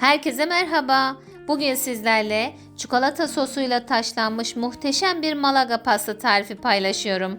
Herkese merhaba. Bugün sizlerle çikolata sosuyla taşlanmış muhteşem bir Malaga pasta tarifi paylaşıyorum.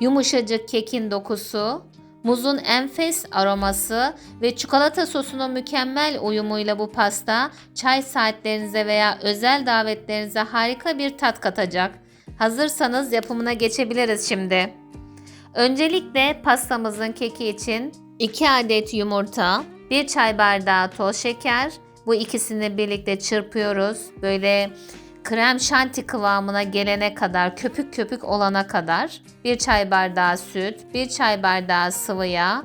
Yumuşacık kekin dokusu, muzun enfes aroması ve çikolata sosunun mükemmel uyumuyla bu pasta çay saatlerinize veya özel davetlerinize harika bir tat katacak. Hazırsanız yapımına geçebiliriz şimdi. Öncelikle pastamızın keki için 2 adet yumurta, 1 çay bardağı toz şeker. Bu ikisini birlikte çırpıyoruz. Böyle krem şanti kıvamına gelene kadar, köpük köpük olana kadar. 1 çay bardağı süt, 1 çay bardağı sıvı yağ.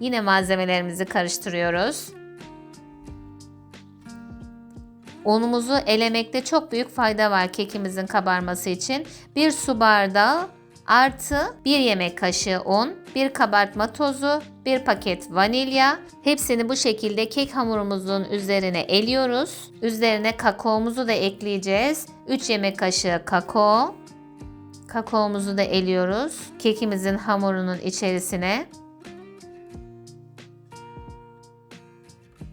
Yine malzemelerimizi karıştırıyoruz. Unumuzu elemekte çok büyük fayda var kekimizin kabarması için. 1 su bardağı artı 1 yemek kaşığı un, 1 kabartma tozu, 1 paket vanilya. Hepsini bu şekilde kek hamurumuzun üzerine eliyoruz. Üzerine kakaomuzu da ekleyeceğiz. 3 yemek kaşığı kakao. Kakaomuzu da eliyoruz. Kekimizin hamurunun içerisine.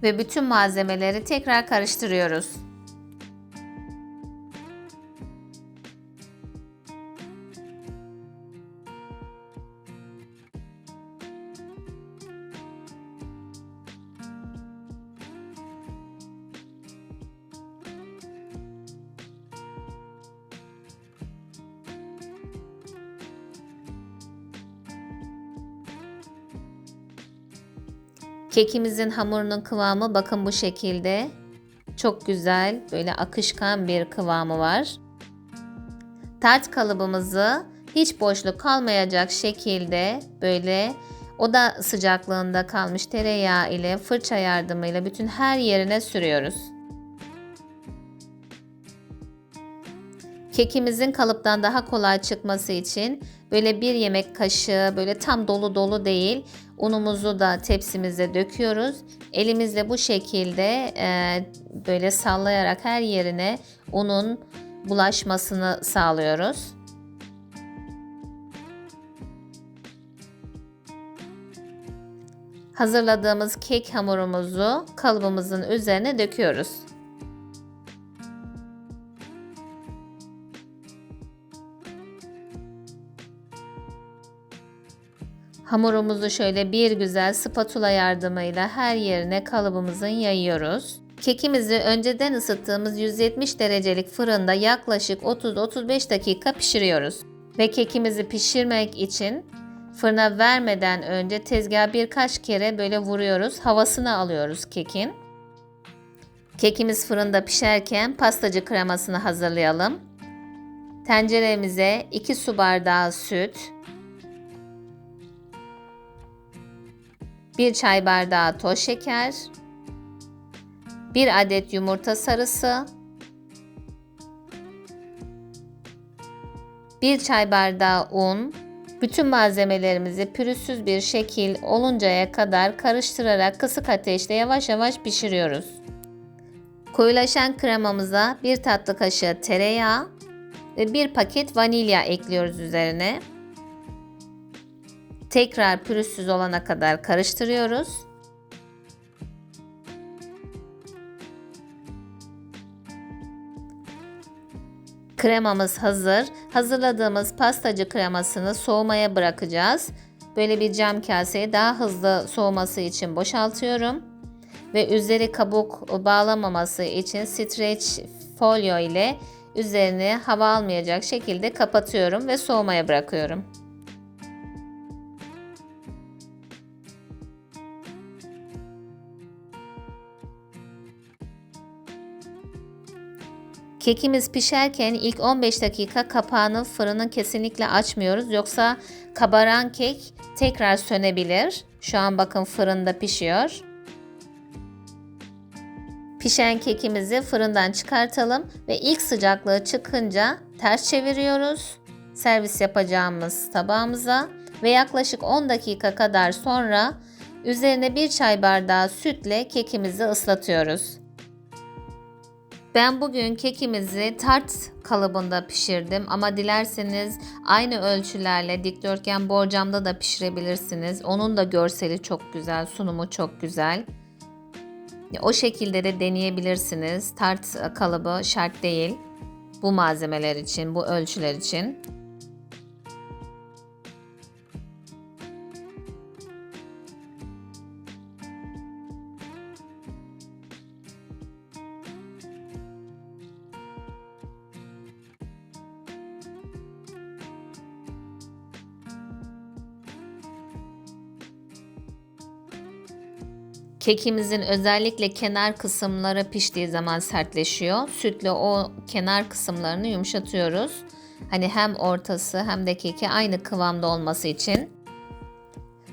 Ve bütün malzemeleri tekrar karıştırıyoruz. Kekimizin hamurunun kıvamı bakın bu şekilde. Çok güzel, böyle akışkan bir kıvamı var. Tart kalıbımızı hiç boşluk kalmayacak şekilde böyle oda sıcaklığında kalmış tereyağı ile fırça yardımıyla bütün her yerine sürüyoruz. Kekimizin kalıptan daha kolay çıkması için böyle bir yemek kaşığı böyle tam dolu dolu değil unumuzu da tepsimize döküyoruz. Elimizle bu şekilde e, böyle sallayarak her yerine unun bulaşmasını sağlıyoruz. Hazırladığımız kek hamurumuzu kalıbımızın üzerine döküyoruz. Hamurumuzu şöyle bir güzel spatula yardımıyla her yerine kalıbımızın yayıyoruz. Kekimizi önceden ısıttığımız 170 derecelik fırında yaklaşık 30-35 dakika pişiriyoruz. Ve kekimizi pişirmek için fırına vermeden önce tezgahı birkaç kere böyle vuruyoruz. Havasını alıyoruz kekin. Kekimiz fırında pişerken pastacı kremasını hazırlayalım. Tenceremize 2 su bardağı süt, 1 çay bardağı toz şeker, 1 adet yumurta sarısı, 1 çay bardağı un, bütün malzemelerimizi pürüzsüz bir şekil oluncaya kadar karıştırarak kısık ateşte yavaş yavaş pişiriyoruz. Koyulaşan kremamıza 1 tatlı kaşığı tereyağı ve 1 paket vanilya ekliyoruz üzerine. Tekrar pürüzsüz olana kadar karıştırıyoruz. Kremamız hazır. Hazırladığımız pastacı kremasını soğumaya bırakacağız. Böyle bir cam kaseye daha hızlı soğuması için boşaltıyorum. Ve üzeri kabuk bağlamaması için streç folyo ile üzerine hava almayacak şekilde kapatıyorum ve soğumaya bırakıyorum. Kekimiz pişerken ilk 15 dakika kapağını fırının kesinlikle açmıyoruz. Yoksa kabaran kek tekrar sönebilir. Şu an bakın fırında pişiyor. Pişen kekimizi fırından çıkartalım ve ilk sıcaklığı çıkınca ters çeviriyoruz. Servis yapacağımız tabağımıza ve yaklaşık 10 dakika kadar sonra üzerine bir çay bardağı sütle kekimizi ıslatıyoruz. Ben bugün kekimizi tart kalıbında pişirdim ama dilerseniz aynı ölçülerle dikdörtgen borcamda da pişirebilirsiniz. Onun da görseli çok güzel, sunumu çok güzel. O şekilde de deneyebilirsiniz. Tart kalıbı şart değil. Bu malzemeler için, bu ölçüler için. Kekimizin özellikle kenar kısımları piştiği zaman sertleşiyor. Sütle o kenar kısımlarını yumuşatıyoruz. Hani hem ortası hem de keki aynı kıvamda olması için.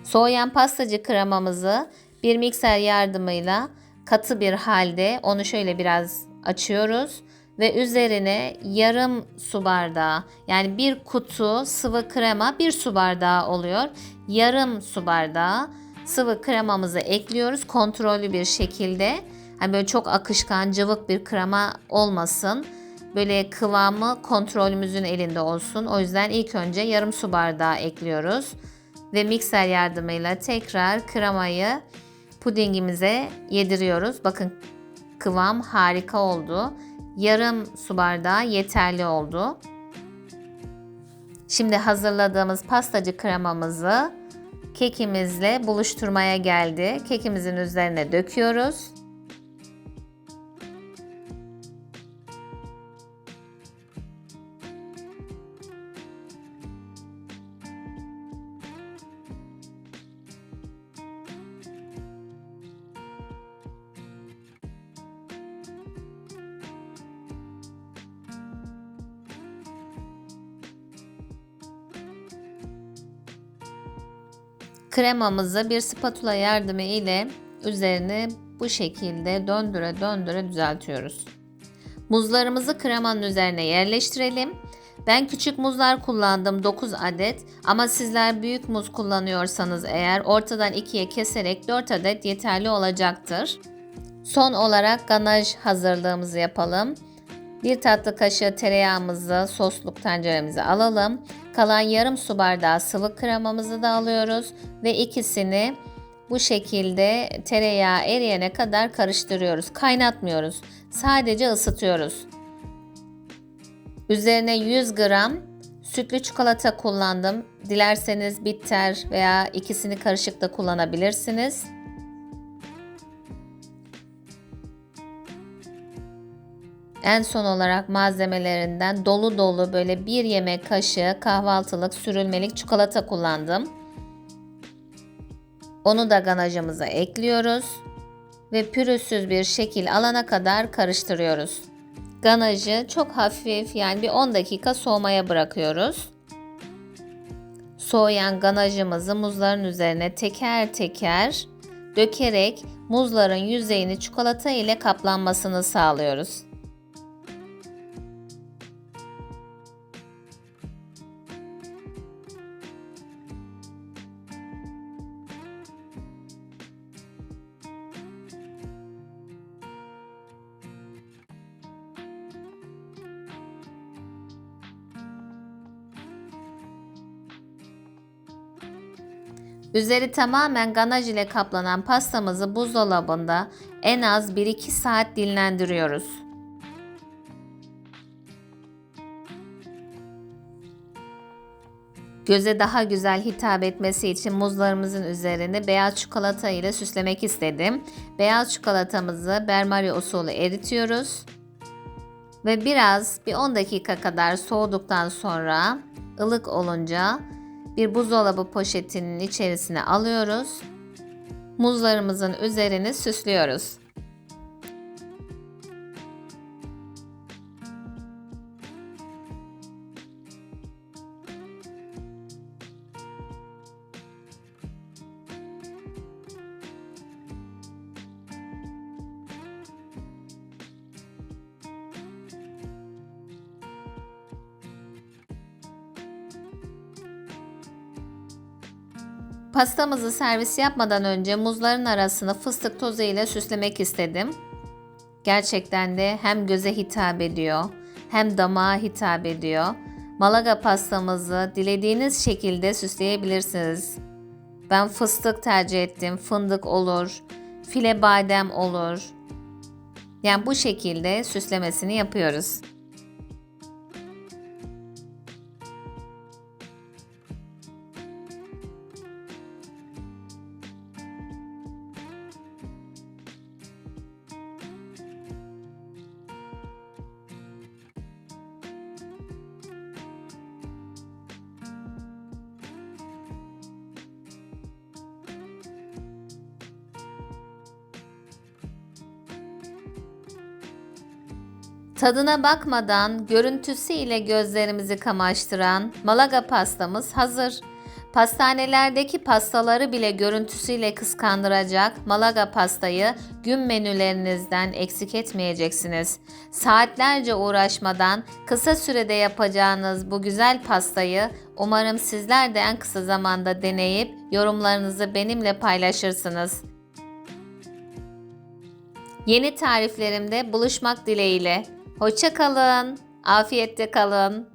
Soğuyan pastacı kremamızı bir mikser yardımıyla katı bir halde onu şöyle biraz açıyoruz ve üzerine yarım su bardağı yani bir kutu sıvı krema bir su bardağı oluyor. Yarım su bardağı sıvı kremamızı ekliyoruz kontrollü bir şekilde. Hani böyle çok akışkan cıvık bir krema olmasın. Böyle kıvamı kontrolümüzün elinde olsun. O yüzden ilk önce yarım su bardağı ekliyoruz. Ve mikser yardımıyla tekrar kremayı pudingimize yediriyoruz. Bakın kıvam harika oldu. Yarım su bardağı yeterli oldu. Şimdi hazırladığımız pastacı kremamızı kekimizle buluşturmaya geldi. Kekimizin üzerine döküyoruz. Kremamızı bir spatula yardımı ile üzerini bu şekilde döndüre döndüre düzeltiyoruz. Muzlarımızı kremanın üzerine yerleştirelim. Ben küçük muzlar kullandım 9 adet ama sizler büyük muz kullanıyorsanız eğer ortadan ikiye keserek 4 adet yeterli olacaktır. Son olarak ganaj hazırlığımızı yapalım. Bir tatlı kaşığı tereyağımızı sosluk tenceremize alalım. Kalan yarım su bardağı sıvı kremamızı da alıyoruz ve ikisini bu şekilde tereyağı eriyene kadar karıştırıyoruz. Kaynatmıyoruz. Sadece ısıtıyoruz. Üzerine 100 gram sütlü çikolata kullandım. Dilerseniz bitter veya ikisini karışık da kullanabilirsiniz. En son olarak malzemelerinden dolu dolu böyle bir yemek kaşığı kahvaltılık sürülmelik çikolata kullandım. Onu da ganajımıza ekliyoruz ve pürüzsüz bir şekil alana kadar karıştırıyoruz. Ganajı çok hafif yani bir 10 dakika soğumaya bırakıyoruz. Soğuyan ganajımızı muzların üzerine teker teker dökerek muzların yüzeyini çikolata ile kaplanmasını sağlıyoruz. Üzeri tamamen ganaj ile kaplanan pastamızı buzdolabında en az 1-2 saat dinlendiriyoruz. Göze daha güzel hitap etmesi için muzlarımızın üzerini beyaz çikolata ile süslemek istedim. Beyaz çikolatamızı Bermari usulü eritiyoruz. Ve biraz bir 10 dakika kadar soğuduktan sonra ılık olunca bir buzdolabı poşetinin içerisine alıyoruz. Muzlarımızın üzerini süslüyoruz. Pastamızı servis yapmadan önce muzların arasını fıstık tozu ile süslemek istedim. Gerçekten de hem göze hitap ediyor hem damağa hitap ediyor. Malaga pastamızı dilediğiniz şekilde süsleyebilirsiniz. Ben fıstık tercih ettim. Fındık olur. file badem olur. Yani bu şekilde süslemesini yapıyoruz. Tadına bakmadan görüntüsü ile gözlerimizi kamaştıran Malaga pastamız hazır. Pastanelerdeki pastaları bile görüntüsüyle kıskandıracak Malaga pastayı gün menülerinizden eksik etmeyeceksiniz. Saatlerce uğraşmadan kısa sürede yapacağınız bu güzel pastayı umarım sizler de en kısa zamanda deneyip yorumlarınızı benimle paylaşırsınız. Yeni tariflerimde buluşmak dileğiyle. Hoşça kalın. Afiyette kalın.